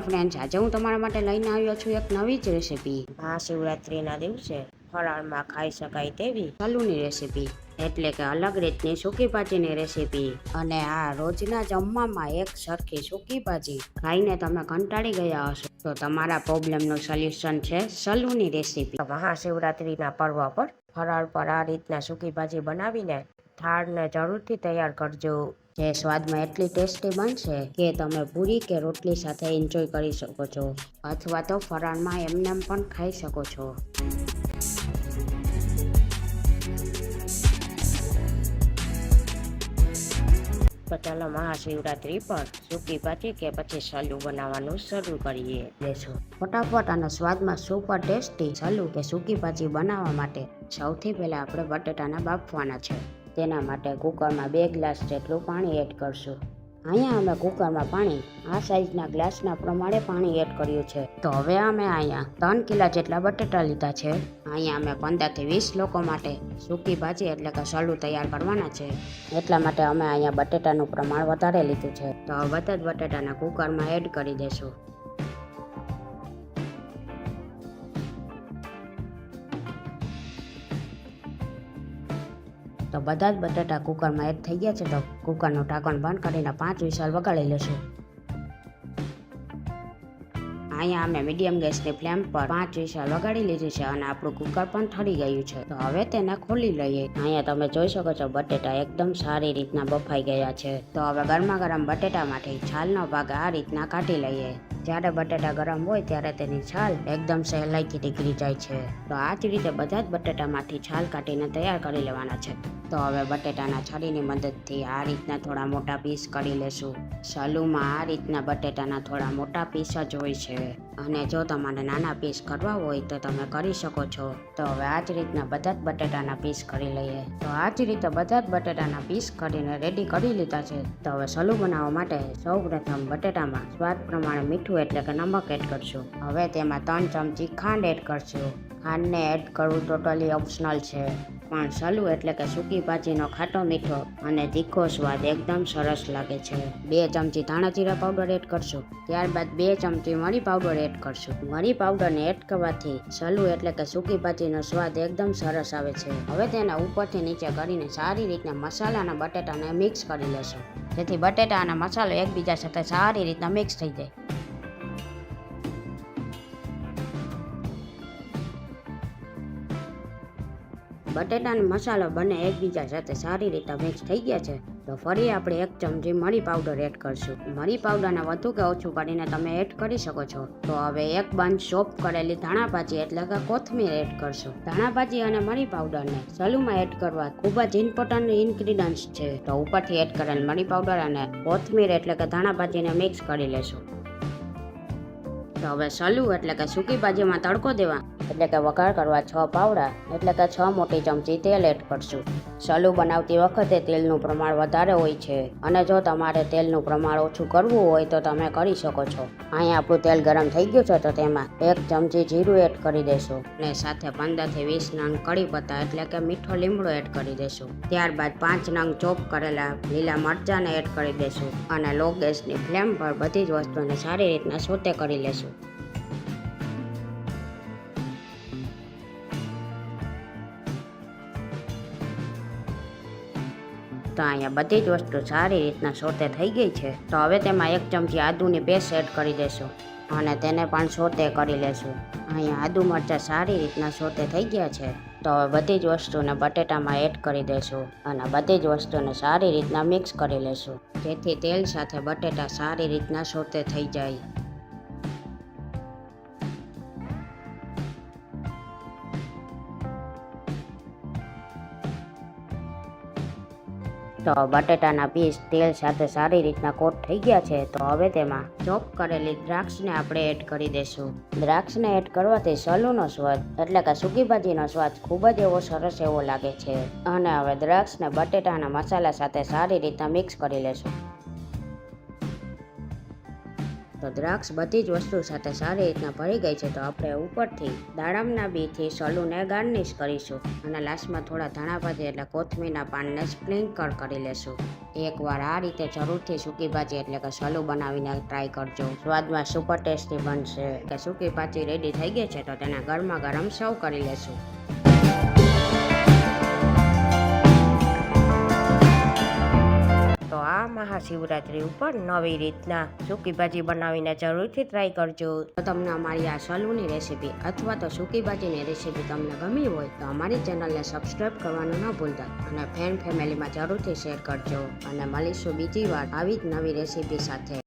Friends આજે હું તમારા માટે લઈને આવ્યો છું એક નવી જ રેસીપી મહાશિવરાત્રિના દિવસે ફરાળમાં ખાઈ શકાય તેવી સલુની રેસીપી એટલે કે અલગ રીતની સૂકી ભાજીની રેસીપી અને આ રોજના જમવામાં એક સરખી સૂકી ભાજી ખાઈને તમે કંટાળી ગયા હશો. તો તમારા પ્રોબ્લેમનું સોલ્યુશન છે સલુની રેસીપી મહાશિવરાત્રિના પર્વ પર ફરાળ પર આ રીતના સૂકી ભાજી બનાવીને થાળને જરૂરથી તૈયાર કરજો. જે સ્વાદમાં એટલી ટેસ્ટી બનશે કે તમે પૂરી કે રોટલી સાથે એન્જોય કરી શકો છો. અથવા તો ફરાળમાં એમનેમ પણ ખાઈ શકો છો. તો ચાલો મહાશિવરાત્રિ પર સૂકી ભાજી કે પછી સલુ બનાવવાનું શરૂ કરીએ. લેશું ફટાફટ અને સ્વાદમાં સુપર ટેસ્ટી સલુ કે સૂકી ભાજી બનાવવા માટે સૌથી પહેલાં આપણે બટેટાના બાફવાના છે. તેના માટે કુકરમાં બે ગ્લાસ જેટલું પાણી એડ કરશું. અહીંયા અમે કુકરમાં પાણી, આ સાઈઝના ગ્લાસના પ્રમાણે પાણી એડ કર્યું છે. તો હવે અમે અહીંયા ત્રણ કિલા જેટલા બટેટા લીધા છે. અહીંયા અમે પંદરથી વીસ લોકો માટે સૂકી ભાજી એટલે કે સલું તૈયાર કરવાના છે. એટલા માટે અમે અહીંયા બટેટાનું પ્રમાણ વધારે લીધું છે. તો હવે બધા જ બટેટાના કુકરમાં એડ કરી દેશું. તો બધા જ બટાટા કુકરમાં એડ થઈ ગયા છે તો કુકરનું ઢાંકણ બંધ કરીને પાંચ વિશાલ વગાડી લેશું. અહીંયા અમે મીડિયમ ગેસની ફ્લેમ પર પાંચ વિશાલ વગાડી લીધી છે અને આપણું કુકર પણ ઠરી ગયું છે. તો હવે તેને ખોલી લઈએ. અહીંયા તમે જોઈ શકો છો બટેટા એકદમ સારી રીતના બફાઈ ગયા છે. તો હવે ગરમા ગરમ બટેટામાંથી છાલનો ભાગ આ રીતના કાઢી લઈએ. જ્યારે બટેટા ગરમ હોય ત્યારે તેની છાલ એકદમ સહેલાઈથી નીકળી જાય છે. તો આ જ રીતે બધા જ બટેટામાંથી છાલ કાઢીને તૈયાર કરી લેવાના છે. તો હવે બટેટાના છરીની મદદથી આ રીતના થોડા મોટા પીસ કરી લેશું. સલુમાં આ રીતના બટેટાના થોડા મોટા પીસ જ હોય છે. અને જો તમારે નાના પીસ કરવા હોય તો તમે કરી શકો છો. તો હવે આ જ રીતના બધા જ બટેટાના પીસ કરી લઈએ. તો આ જ રીતે બધા જ બટેટાના પીસ કરીને રેડી કરી લીધા છે. તો હવે સલુ બનાવવા માટે સૌ પ્રથમ બટેટામાં સ્વાદ પ્રમાણે મીઠું એટલે કે નમક એડ કરશું હવે તેમાં ત્રણ ચમચી ખાંડ એડ કરશું ખાંડને એડ કરવું ટોટલી ઓપ્શનલ છે. પણ સલું એટલે કે સૂકી ભાજીનો ખાટો મીઠો અને તીખો સ્વાદ એકદમ સરસ લાગે છે. બે ચમચી ધાણા જીરા પાવડર એડ કરશું ત્યારબાદ બે ચમચી મરી પાવડર એડ કરશું મરી પાવડરને એડ કરવાથી સલું એટલે કે સૂકી ભાજીનો સ્વાદ એકદમ સરસ આવે છે. હવે તેના ઉપરથી નીચે કરીને સારી રીતના મસાલા અને બટેટાને મિક્સ કરી લેશું. જેથી બટેટા અને મસાલો એકબીજા સાથે સારી રીતના મિક્સ થઈ જાય. બટેટા અને મસાલો બંને એકબીજા સાથે સારી રીતે મિક્સ થઈ ગયા છે, તો ફરી આપણે એક ચમચી મરી પાવડર એડ કરશું. મરી પાવડરને વધુ કે ઓછું કરીને તમે એડ કરી શકો છો. તો હવે એક બંચ સોપ કરેલી ધાણા ભાજી એટલે કે કોથમીર એડ કરશું. ધાણા ભાજી અને મરી પાવડરને સલુમાં એડ કરવા ખૂબ જ ઇમ્પોર્ટન્ટ ઇન્ગ્રીડિયન્ટ્સ છે. તો ઉપરથી એડ કરેલ મરી પાવડર અને કોથમીર એટલે કે ધાણા ભાજીને મિક્સ કરી લેશું. તો હવે સલુ એટલે કે સૂકી ભાજીમાં તડકો દેવા એટલે કે વઘાર કરવા છ પાવડા, એટલે કે છ મોટી ચમચી તેલ એડ કરશું. સલુ બનાવતી વખતે તેલનું પ્રમાણ વધારે હોય છે. અને જો તમારે તેલનું પ્રમાણ ઓછું કરવું હોય તો તમે કરી શકો છો. અહીંયા આપણું તેલ ગરમ થઈ ગયું છે તો તેમાં એક ચમચી જીરું એડ કરી દેશું. અને સાથે પંદરથી વીસ નંગ કડી પત્તા, એટલે કે મીઠો લીમડો એડ કરી દેશું. ત્યારબાદ પાંચ નંગ ચોપ કરેલા લીલા મરચાંને એડ કરી દેશું. અને લો ગેસની ફ્લેમ પર બધી જ વસ્તુને સારી રીતના સોતે કરી લેશું. તો અહીંયા બધી જ વસ્તુ સારી રીતના સોતે થઈ ગઈ છે. તો હવે તેમાં એક ચમચી આદુની પેસ્ટ એડ કરી દેશું અને તેને પણ સોતે કરી લેશું. અહીંયા આદુ મરચાં સારી રીતના સોતે થઈ ગયા છે. તો હવે બધી જ વસ્તુને બટેટામાં એડ કરી દેશું અને બધી જ વસ્તુને સારી રીતના મિક્સ કરી લેશું. જેથી તેલ સાથે બટેટા સારી રીતના સોતે થઈ જાય. તો બટેટાના પીસ તેલ સાથે સારી રીતના કોટ થઈ ગયા છે, તો હવે તેમાં ચોપ કરેલી દ્રાક્ષને આપણે એડ કરી દેશું. દ્રાક્ષને એડ કરવાથી સલુનો સ્વાદ, એટલે કે સૂકી ભાજીનો સ્વાદ ખૂબ જ એવો સરસ એવો લાગે છે. અને હવે દ્રાક્ષને બટેટાના મસાલા સાથે સારી રીતના મિક્સ કરી લેશું. તો દ્રાક્ષ બધી જ વસ્તુ સાથે સારી રીતના ભરી ગઈ છે, તો આપણે ઉપરથી દાડમના બીથી સલુને ગાર્નિશ કરીશું અને લાસ્ટમાં થોડા ધાણાભાજી એટલે કોથમીરના પાનને સ્પ્રિંકલ કરી લેશું. એકવાર આ રીતે જરૂરથી સૂકી ભાજી એટલે કે સલું બનાવીને ટ્રાય કરજો. સ્વાદમાં સુપર ટેસ્ટી બનશે. કે સૂકી ભાજી રેડી થઈ ગઈ છે, તો તેને ગરમા ગરમ સર્વ કરી લેશું. આ મહાશિવરાત્રી ઉપર નવી રીતના સૂકી ભાજી બનાવીને જરૂરથી ટ્રાય કરજો. તો તમને અમારી આ સલુની રેસીપી અથવા તો સૂકી ભાજીની રેસીપી તમને ગમી હોય તો અમારી ચેનલને સબસ્ક્રાઈબ કરવાનું ન ભૂલતા અને ફ્રેન્ડ ફેમિલીમાં જરૂરથી શેર કરજો. અને મળીશું બીજી વાર આવી જ નવી રેસીપી સાથે.